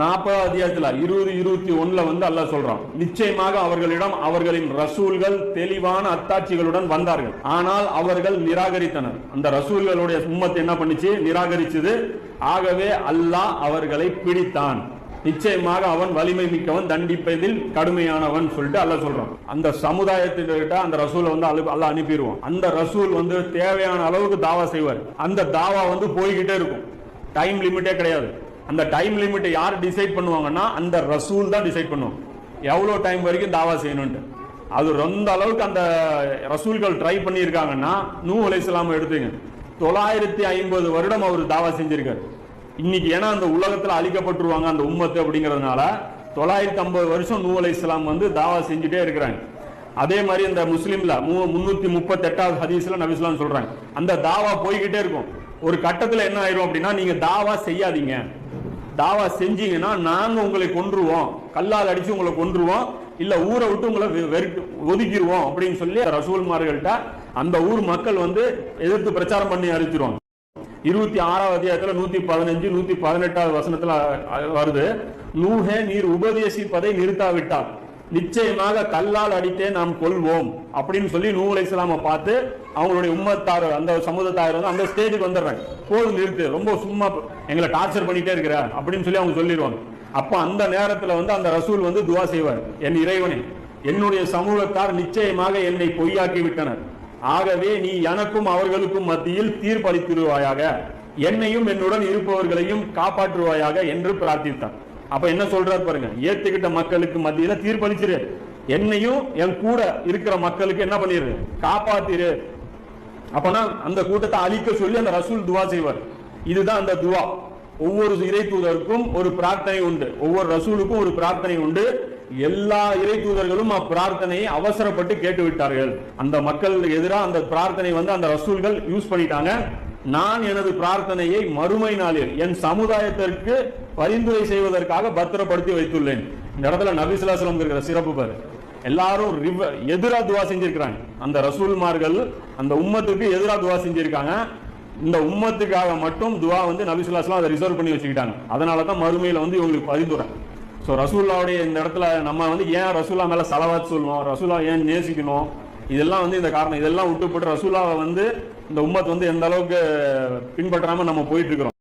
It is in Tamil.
நாற்பது அத்தியாயத்துல இருபது இருபத்தி ஒன்னுல வந்து அல்லாஹ் சொல்றான். நிச்சயமாக அவர்களிடம் அவர்களின் ரசூல்கள் தெளிவான அத்தாட்சிகளுடன் வந்தார்கள். ஆனால் அவர்கள் நிராகரித்தனர். அந்த ரசூல்களுடைய உம்மத்தை என்ன பண்ணுச்சு? நிராகரிச்சது. ஆகவே அல்லாஹ் அவர்களை பிடித்தான். நிச்சயமாக அவன் வலிமை மிக்கவன் தண்டிப்பதில் கடுமையானவன் சொல்லிட்டு அல்லாஹ் சொல்றான். அந்த சமுதாயத்திட்ட அந்த ரசூலை வந்து அல்ல அனுப்பிடுவான். அந்த ரசூல் வந்து தேவையான அளவுக்கு தாவா செய்வார். அந்த தாவா வந்து போய்கிட்டே இருக்கும். டைம் லிமிட்டே கிடையாது. அந்த டைம் லிமிட்டை யார் டிசைட் பண்ணுவாங்கன்னா அந்த ரசூல் தான் டிசைட் பண்ணுவோம் எவ்வளோ டைம் வரைக்கும் தாவா செய்யணும்ட்டு அது ரொம்ப அளவுக்கு அந்த ரசூல்கள் ட்ரை பண்ணியிருக்காங்கன்னா நூ அலை இஸ்லாம் எடுத்துங்க. தொள்ளாயிரத்தி ஐம்பது வருடம் அவர் தாவா செஞ்சிருக்காரு. இன்னைக்கு ஏன்னா அந்த உலகத்தில் அழிக்கப்பட்டுருவாங்க அந்த உம்மத்து அப்படிங்கிறதுனால தொள்ளாயிரத்தி ஐம்பது வருஷம் நூ அலை இஸ்லாம் வந்து தாவா செஞ்சுட்டே இருக்கிறாங்க. அதே மாதிரி இந்த முஸ்லீம்ல மு- முன்னூத்தி முப்பத்தெட்டாவது ஹதீஸ்ல நபிஸ்லாம் சொல்றாங்க. அந்த தாவா போய்கிட்டே இருக்கும். ஒரு கட்டத்தில் என்ன ஆயிரும் அப்படின்னா நீங்க தாவா செய்யாதீங்க. தாவா செஞ்சீங்கன்னா நாங்க உங்களை கொன்றுவோம். கல்லால் அடிச்சு உங்களை கொன்றுவோம். இல்ல ஊரை விட்டு உங்களை வெ- ஒதுக்கிடுவோம் அப்படின்னு சொல்லி ரசூல்மார்கள்ட்ட அந்த ஊர் மக்கள் வந்து எதிர்த்து பிரச்சாரம் பண்ணி அறிவிச்சிருவாங்க. இருபத்தி ஆறாவது அதிகாரத்துல நூத்தி பதினஞ்சு நூத்தி பதினெட்டாவது வசனத்துல வருது. நூஹே நீர் உபதேசிப்பதை நிறுத்தாவிட்டார் நிச்சயமாக கல்லால் அடித்தே நாம் கொள்வோம் அப்படின்னு சொல்லி நூலை இஸ்லாம பார்த்து அவங்களுடைய உம்மத்தார் அந்த சமூகத்தார் வந்து அந்த ஸ்டேஜுக்கு வந்துடுறாங்க. போதும் நிறுத்து ரொம்ப சும்மா எங்களை டார்ச்சர் பண்ணிட்டே இருக்கிற அப்படின்னு சொல்லி அவங்க சொல்லிடுவாங்க. அப்ப அந்த நேரத்துல வந்து அந்த ரசூல் வந்து துவா செய்வார். என் இறைவனே என்னுடைய சமூகத்தார் நிச்சயமாக என்னை பொய்யாக்கி விட்டனர். ஆகவே நீ எனக்கும் அவர்களுக்கும் மத்தியில் தீர்ப்பளித்திருவாயாக என்னையும் என்னுடன் இருப்பவர்களையும் காப்பாற்றுவாயாக என்று பிரார்த்தித்தான் அப்ப என்ன சொல்றாரு பாருங்க ஏத்துக்கிட்ட மக்களுக்கு மத்தியில தீர்ப்பளிச்சிரு. என்னையும் என் கூட இருக்கிற மக்களுக்கு என்ன பண்ணிரு? காப்பாத்திரு. அப்பனா அந்த கூட்டத்தை அழிக்க சொல்லி அந்த ரசூல் துவா செய்வார். இதுதான் அந்த துவா. ஒவ்வொரு இறை தூதருக்கும் ஒரு பிரார்த்தனை உண்டு. ஒவ்வொரு ரசூலுக்கும் ஒரு பிரார்த்தனை உண்டு. எல்லா இறை தூதர்களும் அப்பிரார்த்தனையை அவசரப்பட்டு கேட்டு விட்டார்கள் அந்த மக்களுக்கு எதிராக அந்த பிரார்த்தனை வந்து அந்த ரசூல்கள் யூஸ் பண்ணிட்டாங்க. நான் எனது பிரார்த்தனையை மறுமை நாளில் என் சமுதாயத்திற்கு பரிந்துரை செய்வதற்காக பத்திரப்படுத்தி வைத்துள்ளேன். இந்த இடத்துல நபிசுல்லாசலம் இருக்கிற சிறப்பு பேர். எல்லாரும் எதிராக எதிரா துவா செஞ்சிருக்கிறாங்க. அந்த ரசூல்மார்கள் அந்த உம்மத்துக்கு எதிரா துவா செஞ்சிருக்காங்க. இந்த உம்மத்துக்காக மட்டும் துவா வந்து நபிசுல்லாஸ்லாம் அதை ரிசர்வ் பண்ணி வச்சுக்கிட்டாங்க. அதனால தான் மறுமையில் வந்து இவங்களுக்கு பரிந்துரை. ஸோ ரசூல்லாவுடைய இந்த இடத்துல நம்ம வந்து ஏன் ரசூல்லா மேலே சலவாத் சொல்லுவோம்? ரசூல்லா ஏன் நேசிக்கணும்? இதெல்லாம் வந்து இந்த காரணம். இதெல்லாம் விட்டுப்பட்டு ரசூலாவை வந்து இந்த உம்மத் வந்து எந்த அளவுக்கு பின்பற்றாம நம்ம போயிட்டு இருக்கிறோம்.